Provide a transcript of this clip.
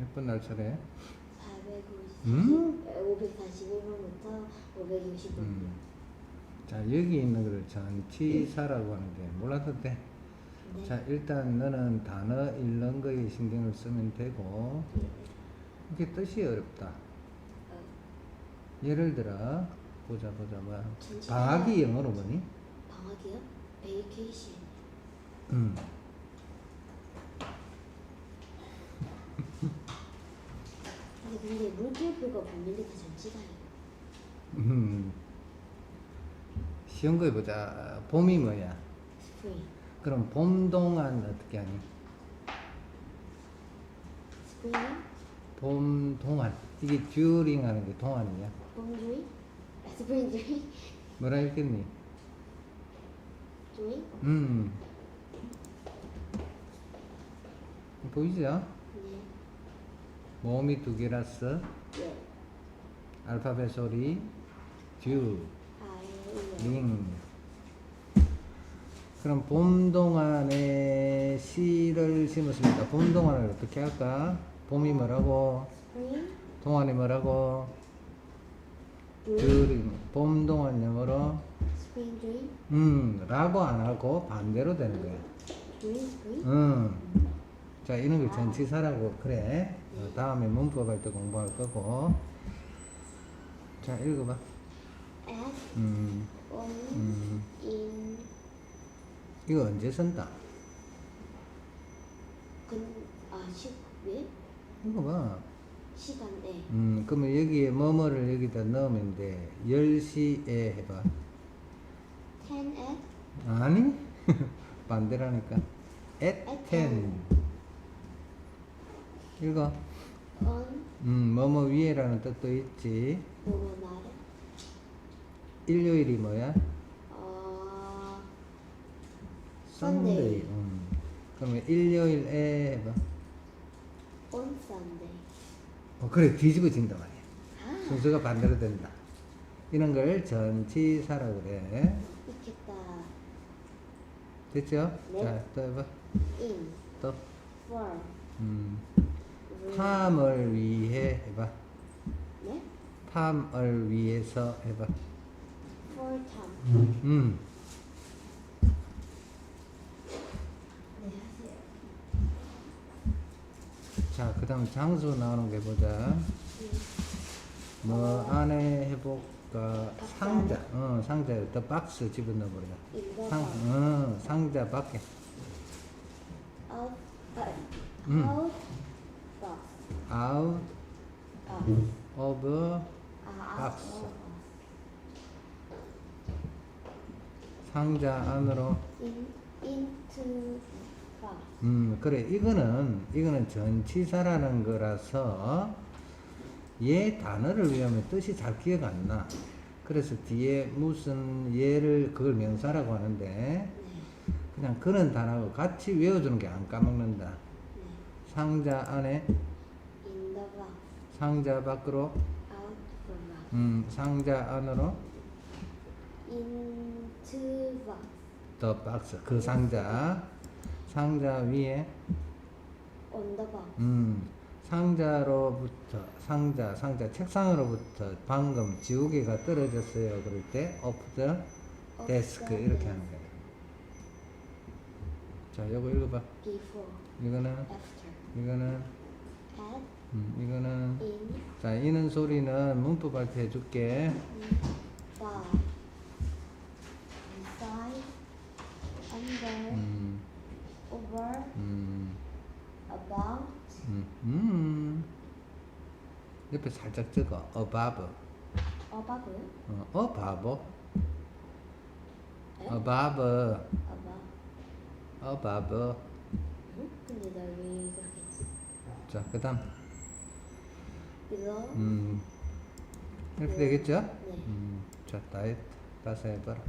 몇번날 차례? 450, 음? 541번부터 560번. 음. 자 여기 있는 거를 전치사라고 하는데 몰라도 돼. 네. 자 일단 너는 단어 읽는 거에 신경을 쓰면 되고 이게 뜻이 어렵다. 어, 예를 들어 보자 보자 뭐야. 방학이 영어로 뭐니? 방학이요? 베이케이션. 음. 게다 전치사예요. 음. 쉬운 거 해보자. 봄이 뭐야? 스프링. 그럼 봄 동안 어떻게 하니? 스프링? 봄 동안 이게 듀링 하는 게 동안이야. 봄 주인? 아, 스프링 주인? 뭐라 했겠니? 주인? 음. 보이죠? 네. 모음이 두 개라서 네. 알파벳 소리 듀, 아, 예. 링. 그럼 봄 동안에 씨를 심었습니다. 봄 동안을 어떻게 할까? 봄이 뭐라고? 동안이 뭐라고? 줄? 듀링. 봄 동안 영어로? 음 라고 안 하고 반대로 되는 거야. 음. 자, 이런 걸 전치사라고 그래. 어, 다음에 문법 할 때 공부할 거고. 자, 읽어봐. at, 음, on, 음. in, 이거 언제 쓴다? 근, 아, 시, 왜? 읽어봐. 시간에. 음, 그러면 여기에 뭐뭐를 여기다 넣으면 돼. 10시에 해봐. 10 at, 아니? 반대라니까. at At 10. 읽어. on, 음, 뭐뭐 위에라는 뜻도 있지. 뭐뭐 날에. 일요일이 뭐야? 어, Sunday. Sunday. 음. 그러면 일요일에 해봐. on Sunday. 어, 그래 뒤집어진단 말이야. 아, 순서가 반대로 된다. 이런 걸 전치사라고 그래. 있겠다. 됐죠? 네. 자, 또 해봐. in, 또. for, 음. 탐을 위해 해봐. 네? 탐을 위해서 해봐. time. 음. 네, 하세요. 자, 그 다음 장소 나오는 게 보자. 뭐 안에 해볼까? 상자. 어, 상자에 더 박스 집어넣어버려. the 상. 어, 상자 밖에. out, uh, 음. box. Out 아, of 아, box. out, 상자 안으로. in, into box. 음, 그래. 이거는, 이거는 전치사라는 거라서 얘 단어를 외우면 뜻이 잘 기억 안 나. 그래서 뒤에 무슨 얘를 그걸 명사라고 하는데 네, 그냥 그런 단어하고 같이 외워주는 게 안 까먹는다. 네. 상자 안에, box. 상자 밖으로, out from box. 음, 상자 안으로, into box. 더 박스. 그 상자. 상자 위에, on the box. 음, 상자로부터, 상자, 상자, 책상으로부터 방금 지우개가 떨어졌어요. 그럴 때, off the Off desk. the 이렇게. 하는 거야. 자, 요거 읽어봐. before, 이거는, after, 이거는, at, 음, 이거는, in, 자, 이는 소리는 문법 발표 해줄게. by, inside, under, 음, over, 음, about, 음, 음. 옆에 살짝 적어. above. above, 어, above. 에? above. above. above. 응? 근데 나왜 그렇게 했지? 자, 그 다음. Below, 음, 이렇게 네. 되겠죠? 네. 음, 자, 다이, 다시 해봐라.